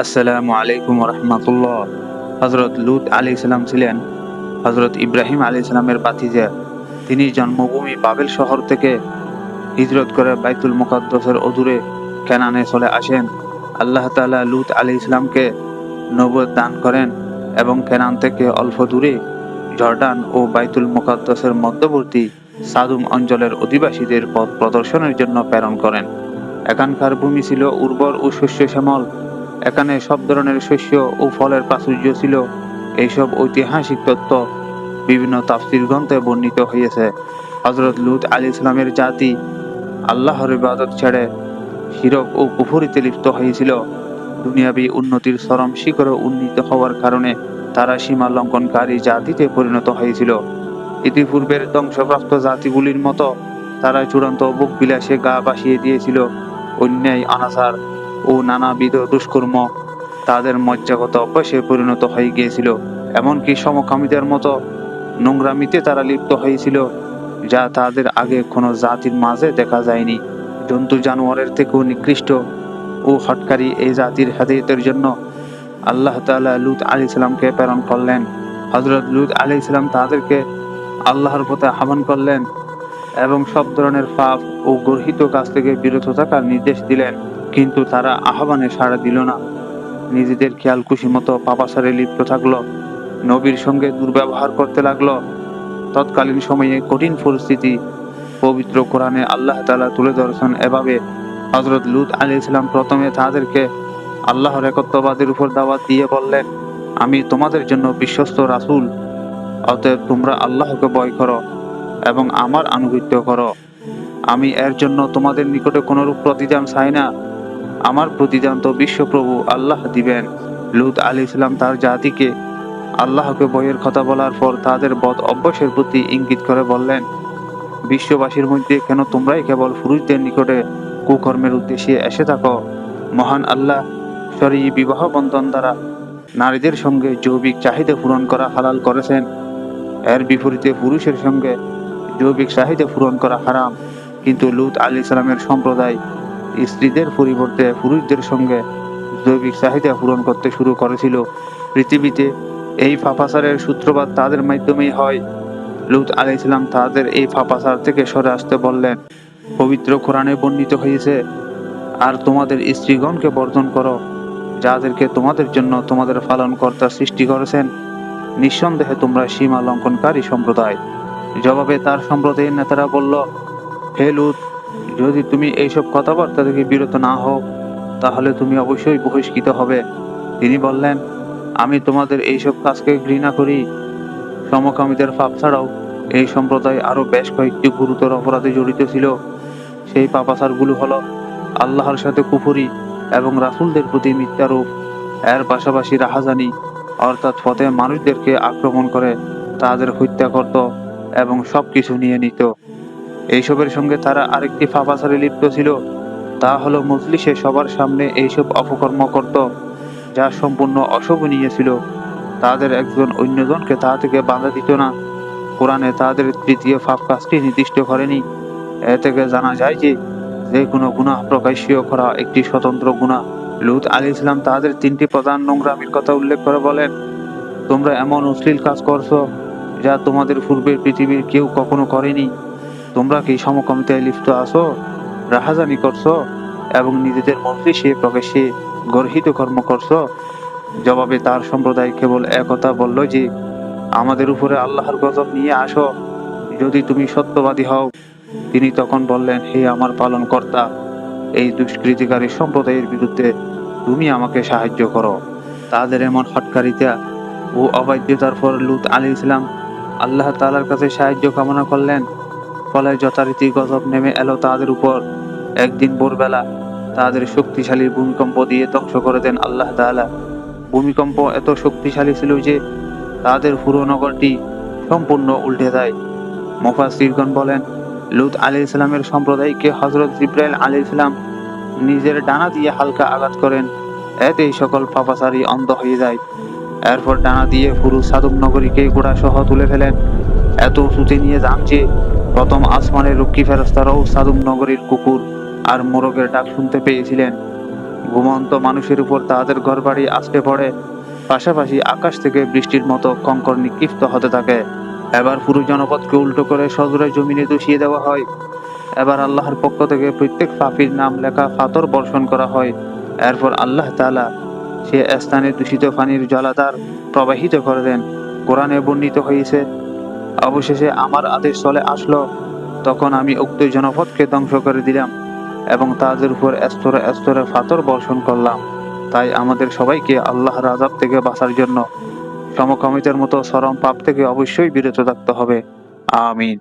আসসালামু আলাইকুম রহমতুল্লাহ হজরত লুত আলী ইসলাম ছিলেন হজরত ইব্রাহিম আলী ইসলামের বাতিজা তিনি জন্মভূমি বাবেল শহর থেকে হিজরত করে বাইতুল মুকাদ্দসের অদূরে কেনানে চলে আসেন। আল্লাহ তালা লুত আলী ইসলামকে নবুয়ত দান করেন এবং কেনান থেকে অল্প দূরে জর্ডান ও বাইতুল মুকাদ্দসের মধ্যবর্তী সাদুম অঞ্চলের অধিবাসীদের পথ প্রদর্শনের জন্য প্রেরণ করেন। এখানকার ভূমি ছিল উর্বর ও শস্য শ্যামল এখানে সব ধরনের শস্য ও ফলের প্রাচুর্য ছিল। এইসব ঐতিহাসিক তত্ত্ব বিভিন্ন তাফসির গ্রন্থে বর্ণিত হয়েছে হজরত লুত আলী ইসলামের জাতি আল্লাহর ইবাদত ছেড়ে শিরক ও কুফুরিতে লিপ্ত হয়েছিল দুনিয়াবী উন্নতির চরম শিখরে উন্নীত হওয়ার কারণে তারা সীমা লঙ্ঘনকারী জাতিতে পরিণত হয়েছিল ইতিপূর্বের ধ্বংসপ্রাপ্ত জাতিগুলির মতো তারা চূড়ান্ত বুক বিলাসে গা বাসিয়ে দিয়েছিল। অন্যায়, অনাচার ও নানাবিধ দুষ্কর্ম। তাদের মজ্জাগত অভ্যাসে পরিণত হয়ে গিয়েছিল, এমনকি সমকামীদের মতো নোংরামিতে তারা লিপ্ত হয়েছিল, যা তাদের আগে কোনো জাতির মাঝে দেখা যায়নি। জন্তু জানোয়ারের থেকেও নিকৃষ্ট ও হটকারী এই জাতির হেদায়তের জন্য আল্লাহ তাআলা লুত আলী ইসলামকে প্রেরণ করলেন। হজরত লুত আলী ইসলাম তাদেরকে আল্লাহর পথে আহ্বান করলেন এবং সব ধরনের পাপ ও গর্হিত কাজ থেকে বিরত থাকার নির্দেশ দিলেন। কিন্তু তারা আহ্বানে সাড়া দিল না। নিজেদের খেয়াল খুশি মতো পাপাসারে লিপ্ত থাকল, নবীর সঙ্গে দুর্ব্যবহার করতে লাগল। তৎকালীন সময়ে কঠিন পরিস্থিতি, পবিত্র কোরআনে আল্লাহ তালা তুলে ধরেছেন এভাবে হজরত লুত আলী ইসলাম প্রথমে তাদেরকে আল্লাহর একত্ববাদের উপর দাওয়াত দিয়ে বললেন, আমি তোমাদের জন্য বিশ্বস্ত রাসূল, অতএব তোমরা আল্লাহকে ভয় করো এবং আমার আনুগত্য করো। আমি এর জন্য তোমাদের নিকটে কোনরূপ প্রতিদান চাই না। আমার প্রতিদান তো বিশ্বপ্রভু আল্লাহ দিবেন। লুত আলী ইসলাম তার জাতিকে আল্লাহকে বইয়ের কথা বলার পর তাদের বদ অভ্যাসের প্রতি ইঙ্গিত করে বললেন, বিশ্ববাসীর মধ্যে কেন তোমরাই কেবল পুরুষদের নিকটে কুকর্মের উদ্দেশ্যে এসে থাকো? মহান আল্লাহ সরি বিবাহ বন্ধন দ্বারা নারীদের সঙ্গে জৈবিক চাহিদা পূরণ করা হালাল করেছেন। এর বিপরীতে পুরুষের সঙ্গে জৈবিক চাহিদা পূরণ করা হারাম। কিন্তু লুত আলী ইসলামের সম্প্রদায় স্ত্রীদের পরিবর্তে পুরুষদের সঙ্গে জৈবিক চাহিদা পূরণ করতে শুরু করেছিল। পৃথিবীতে এই ফাফাসারের সূত্রপাত তাদের মাধ্যমেই হয়। লুত আলী ইসলাম তাদের এই ফাফাসার থেকে সরে আসতে বললেন, পবিত্র কোরআনে বর্ণিত হয়েছে, আর তোমাদের স্ত্রীগণকে বর্জন করো, যাদেরকে তোমাদের জন্য তোমাদের পালনকর্তা সৃষ্টি করেছেন। নিঃসন্দেহে তোমরা সীমা লঙ্ঘনকারী সম্প্রদায়। জবাবে তার সম্প্রদায়ের নেতারা বলল, হে লুত যদি তুমি এইসব কথাবার্তা থেকে বিরত না হও, তাহলে তুমি অবশ্যই বহিষ্কৃত হবে। তিনি বললেন, আমি তোমাদের এইসব কাজকে ঘৃণা করি। সমকামীদের পাপ ছাড়াও এই সম্প্রদায় আরও বেশ কয়েকটি গুরুতর অপরাধে জড়িত ছিল। সেই পাপাচারগুলো হলো আল্লাহর সাথে কুফুরি এবং রাসুলদের প্রতি মিথ্যারূপ। এর পাশাপাশি রাহাজানি, অর্থাৎ পথে মানুষদেরকে আক্রমণ করে, তাদের হত্যা করত এবং সবকিছু নিয়ে নিত। এইসবের সঙ্গে তারা আরেকটি ফাফাসারে লিপ্ত ছিল। তা হলো মজলিসে সবার সামনে এইসব অপকর্ম করত, যা সম্পূর্ণ অশোভনীয় ছিল। তাদের একজন অন্যজনকে তা থেকে বাধা দিত না। কোরআনে তাদের তৃতীয় ফাপ কাজটি নির্দিষ্ট করেনি। এ থেকে জানা যায় যে যে কোনো গুনাহ প্রকাশ্য করা একটি স্বতন্ত্র গুনাহ। লুত আলী ইসলাম তাদের তিনটি প্রধান নোংরামির কথা উল্লেখ করে বলেন, তোমরা এমন অশ্লীল কাজ করছ, যা তোমাদের পূর্বের পৃথিবীর কেউ কখনো করেনি। তোমরা কি সমকমিতায় লিপ্ত আছো? রাহাজানি করছ? এবং নিজেদের মজলিসে প্রকাশ্যে গর্হিত কর্ম করছ? জবাবে তার সম্প্রদায় কেবল একথা বলল যে, আমাদের উপরে আল্লাহর গজব নিয়ে আসো। যদি তুমি সত্যবাদী হও, তিনি তখন বললেন, হে আমার পালন কর্তা এই দুষ্কৃতিকারী সম্প্রদায়ের বিরুদ্ধে তুমি আমাকে সাহায্য করো। তাদের এমন হটকারিতা ও অবাধ্যতার পর লুত আলী ইসলাম আল্লাহ তালার কাছে সাহায্য কামনা করলেন। ফলে যথারীতি গজব নেমে এলো তাদের উপর। একদিন ভোরবেলা তাদের শক্তিশালী ভূমিকম্প দিয়ে ধ্বংস করে দেন আল্লাহ তাআলা। ভূমিকম্প এত শক্তিশালী ছিল যে তাদের পুরো নগরটি সম্পূর্ণ উল্টে দেয় মুফাসসিরগণ বলেন, লুত আলী ইসলামের সম্প্রদায়কে হজরত জিব্রাইল আলী ইসলাম নিজের ডানা দিয়ে হালকা আঘাত করেন। এতেই সকল পাপাচারী অন্ধ হয়ে যায়। এরপর ডানা দিয়ে পুরো সাদুম নগরীকে গোড়া সহ তুলে ফেলেন। এত উঁচুতে নিয়ে যান যে প্রথম আসমানের রক্ষী ফেরস্তারাও সাদুম নগরীর কুকুর আর মোরগের ডাক শুনতে পেয়েছিলেন। ঘুমন্ত মানুষের উপর তাদের ঘরবাড়ি আসতে পড়ে। পাশাপাশি আকাশ থেকে বৃষ্টির মতো কঙ্কর নিক্ষিপ্ত হতে থাকে। এবার পুরো জনপদকে উল্টো করে সজরে জমিনে দুষিয়ে দেওয়া হয়। এবার আল্লাহর পক্ষ থেকে প্রত্যেক পাপির নাম লেখা ফাতর বর্ষণ করা হয়। এরপর আল্লাহ তালা সে স্থানে দূষিত পানির জলাধার প্রবাহিত করে দেন। কোরআনে বর্ণিত হয়েছে অবশেষে আমার আদেশ চলে আসলো। তখন আমি উক্ত জনপদকে ধ্বংস করে দিলাম এবং তাদের উপর স্তরে স্তরে ফাতর বর্ষণ করলাম। তাই আমাদের সবাইকে আল্লাহ রাজাব থেকে বাঁচার জন্য সমকামিতার মতো সরম পাপ থেকে অবশ্যই বিরত থাকতে হবে। আমিন।